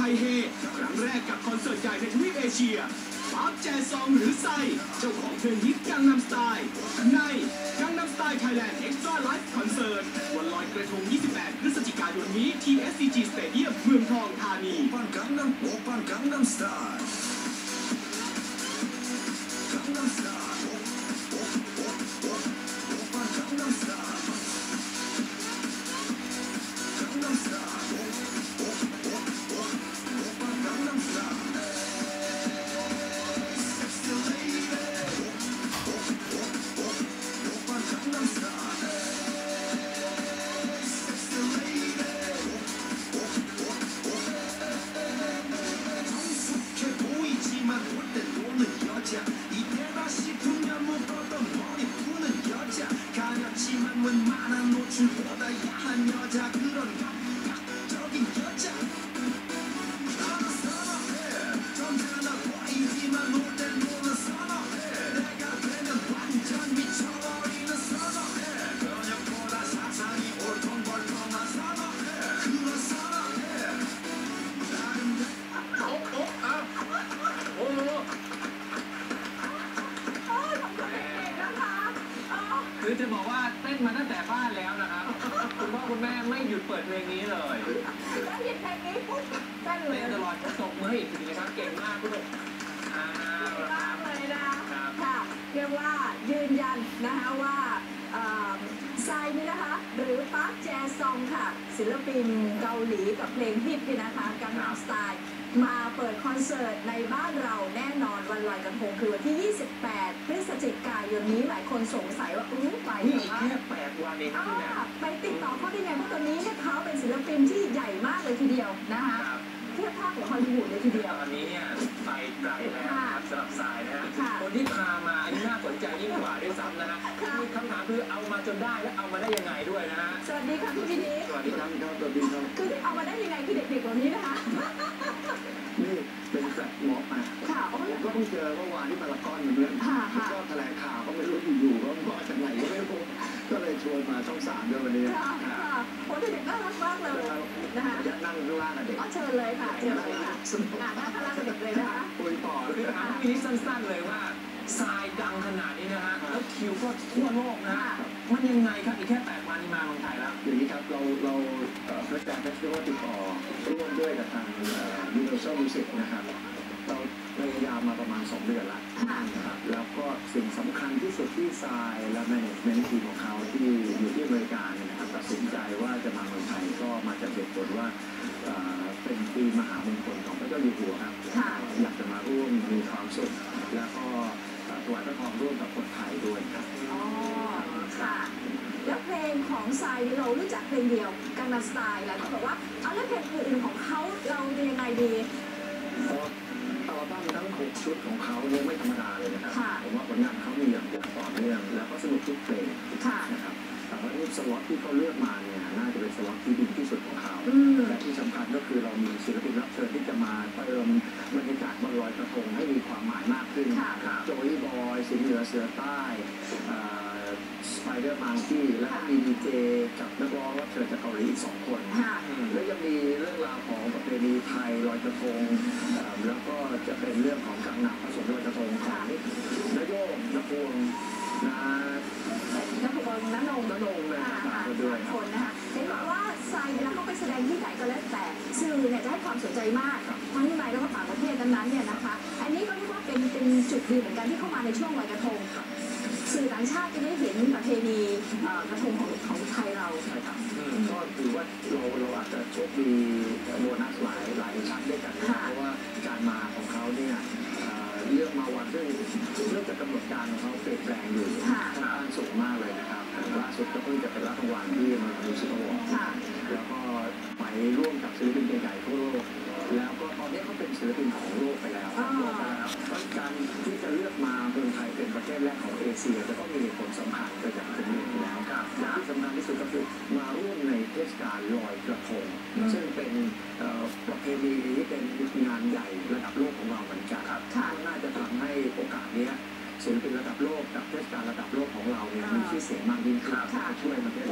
ทยเฮ ครั้งแรกกับคอนเสิร์ตใหญ่ในทวีปเอเชียป๊าบแจซองหรือไซเจ้าของเพลงฮิตกังนำสไตล์ ในกังนำสไตล์ไทยแลนด์เอ็กซ์ตร้าไลฟ์คอนเสิร์ตวันลอยกระทง 28 พฤศจิกายนนี้ที่ SCG Stadium เมืองทองธานีปั้นกังนำโอปั้นกังนำสไตล์ 마음은 많아 노출보다 야한 여자 그런가 คือจะบอกว่าเต้นมาตั้งแต่บ้านแล้วนะครับคุณพ่อคุณแม่ไม่หยุดเปิดเพลงนี้เลยได้ยินเพลงนี้ปุ๊บเต้นเลเต้ยนตลอดตบมือให้อีกทีนะครับเก่งมากลูกอ้าเก่วงคมารักบเลยนะครับค่ะเรียกว่ายืนยันนะคะว่าเอ่อทรายนี่นะคะ หรือปาร์คแจซองค่ะ ศิลปินเกาหลีกับเพลงฮิตนี่นะคะกังนำสไตล์ มาเปิดคอนเสิร์ตในบ้านเราแน่นอนวันลอยกระทงคือวันที่ 28 พฤศจิกายนนี้หลายคนสงสัยว่าอู้ไปนี่เหรออีกวะแค่แปดวันเองครับอ่าพี่แหม่มไปติดต่อเขาได้ไงเพราะตอนนี้เนี่ยเขาเป็นศิลปินที่ใหญ่มากเลยทีเดียวนะคะครับเทียบเท่าของฮอลลีวูดเลยทีเดียวตอนนี้เนี่ยไปไกลแล้ว แล้วเอามาได้ยังไงด้วยนะฮะ สวัสดีค่ะพี่วินิจสวัสดีครับครับสวัสดีครับคือที่เอามาได้ยังไงคือเด็กๆเหล่านี้นะคะ นี่เป็นแฟลชม็อบมาค่ะโอ้ยก็เพิ่งเจอเมื่อวานที่พารากอนเหมือนกันค่ะค่ะ ก็แถลงข่าวก็ไม่รู้อยู่ๆก็มาจากไหนก็ไม่รู้ก็เลยชวนมาช่องสามด้วยวันนี้ค่ะค่ะโอ้เด็กๆน่ารักมากเลยนะคะจะนั่งข้างล่างกับเด็กอ๋อเชิญเลยค่ะเชิญเลยค่ะสนุกอ่าหน้าพลังเด็กเลยนะคะ คุยต่อคือถามพี่นิดสั้นๆเลยว่าทรายดังขนาดนี้นะฮะ แล้วคิวก็ทั่วโลกนะฮะ มันยังไงครับอีกแค่แปดวันนี้มาเมืองไทยแล้วอย่างนี้ครับเราเราเฟสติวัลเฟสติวัลติดต่อร่วมด้วยกับทางยูนิเวอร์แซลมิวสิกนะครับเราพยายามมาประมาณ 2 เดือนละค่ะนะครับแล้วก็สิ่งสำคัญที่สุดที่ทรายและแมネจเมนต์ทีมของเขาที่อยู่ที่อเมริกาเนี่ยนะครับตัดสินใจว่าจะมาเมืองไทยก็มาจากเหตุผลว่าเอ่อเป็นปีมหามงคลของพระเจ้าอยู่หัวครับค่ะอยากจะมาร่วมมีความสุขแล้วก็เอ่อถวายพระพรร่วมกับคนไทยด้วยครับ อ๋อค่ะ แล้วเพลงของ ทรายนี่เรารู้จักเพลงเดียวกังนัมสไตล์หลายคนบอกว่าเอาแล้วเพลงอื่นๆของเขาเราจะยังไงดีเพราะอัลบั้มทั้งหกชุดของเขาเนี่ยไม่ธรรมดาเลยนะครับค่ะผมว่าผลงานเขามีอย่างอย่างต่อเนื่องแล้วก็สนุกทุกเพลงค่ะนะครับแต่ว่ารูปสล็อตที่เขาเลือกมาเนี่ยน่าจะเป็นสล็อตที่ดีที่สุดของเขาอืมและที่สำคัญก็คือเรามีศิลปินรับเชิญที่จะมาเติมบรรยากาศบนลอยกระทงให้มีความหมายมากขึ้นค่ะโจยบอยสิงห์เหนือเสือใต้สไป เดอร์มังกี้แล้วก็มีดีเจกับนักร้องรับเชิญจากเกาหลีอีกสองคนค่ะแล้วยังมีเรื่องราวของประเพณีไทยลอยกระทงเอ่อแล้วก็จะเป็นเรื่องของกังหนักผสมลอยกระทงของนโยมนพวงนะนักฟุตบอลน้านงนนงนะอ่าครัอ่าบก็ด้วยคนนะคะเห็นบอกว่าทรายเวลาเขาไปแสดงที่ไหนก็แล้วแต่สื่อเนี่ยจะให้ความสนใจมากทั้งในแล้วก็ต่างประเทศนั้นๆเนี่ยนะคะ อันนี้ก็เรียกว่าเป็นเป็นจุดดีเหมือนกันที่เข้ามาในช่วงลอยกระทง สื่อต่างชาติจะได้เห็นประเพณีเอ่อกระทงของของไทยเราใช่ครับก็ถือว่าเราเราอาจจะโชคดีโบนัสหลายหลายชั้นด้วยกันนะครับค่ะเพราะว่าการมาของเขาเนี่ยเอ่อเลือกมาวันซึ่งเรื่องจากกำหนดการของเขาเปลี่ยนแปลงอยู่ค่ะค่อนข้างสูงมากเลยนะครับล่าสุดก็เพิ่งจะเป็นรับรางวัลที่มาดูซิโอค่ะแล้วก็ ไปร่วมกับศิลปินใหญ่ๆทั่วโลก แล้วก็ตอนนี้เขาเป็นศิลปินของโลกไปแล้วอ่าโลกไปแล้วเพราะการที่จะเลือกมาเมืองไทยเป็นประเทศแรกของเอเชียจะต้องมีผลสำคัญเกิดจากตรงนี้อยู่แล้วครับและที่สำคัญที่สุดก็คือมาร่วมในเทศกาลลอยกระทงซึ่งเป็นเอ่อประเพณีที่เป็นงานใหญ่ระดับโลกของเราเหมือนกันครับค่ะน่าจะทำให้โอกาสเนี้ยศิลปินระดับโลกกับเทศกาลระดับโลกของเราเนี่ยมีชื่อเสียงสียงมากยิ่งขึ้นค่ะช่วยประเทศ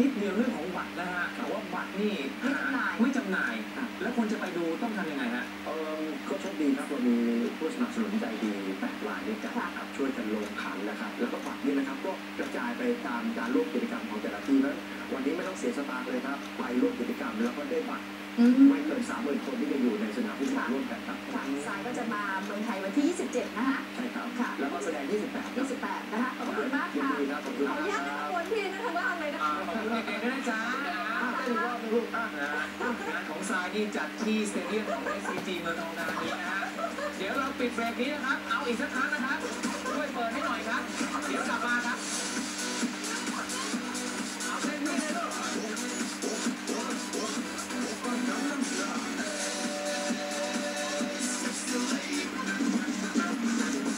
ผมเราด้วยถามนิดเดียวเรื่องของบัตรนะฮะแต่ว่าบัตรนี่ไม่จำหน่ายไม่จำหน่าย แล้วคนจะไปดูต้องทำยังไงฮะเออก็โชคดีครับเรามีผู้สนับสนุนใจดีแปดรายด้วยกันนะครับช่วยกันลงขันนะครับแล้วก็บัตรนี่นะครับก็กระจายไปตามการร่วมกิจกรรมของแต่ละที่นั้นวันนี้ไม่ต้องเสียสตางค์เลยครับไปร่วมกิจกรรมแล้วก็ได้บัตรอืมไม่เกินสามหมื่นคนที่จะอยู่ในสนามฟุตบอลร่วมกันครับค่ะทรายก็จะมาเมืองไทยวันที่ 27 นะคะ ด็กๆด้วยนะจ๊ะอะเต้นอีกรอบหนึงลูกอะนะงานของทรายนี่จัดที่สเตเดียมของ SCG เมืองทองธานีนะฮะ เดี๋ยวเราปิดเบรกนี้นะครับ เอาอีกสักครั้งนะครับ ช่วยเปิดให้หน่อยครับ เดี๋ยวกลับมาครับ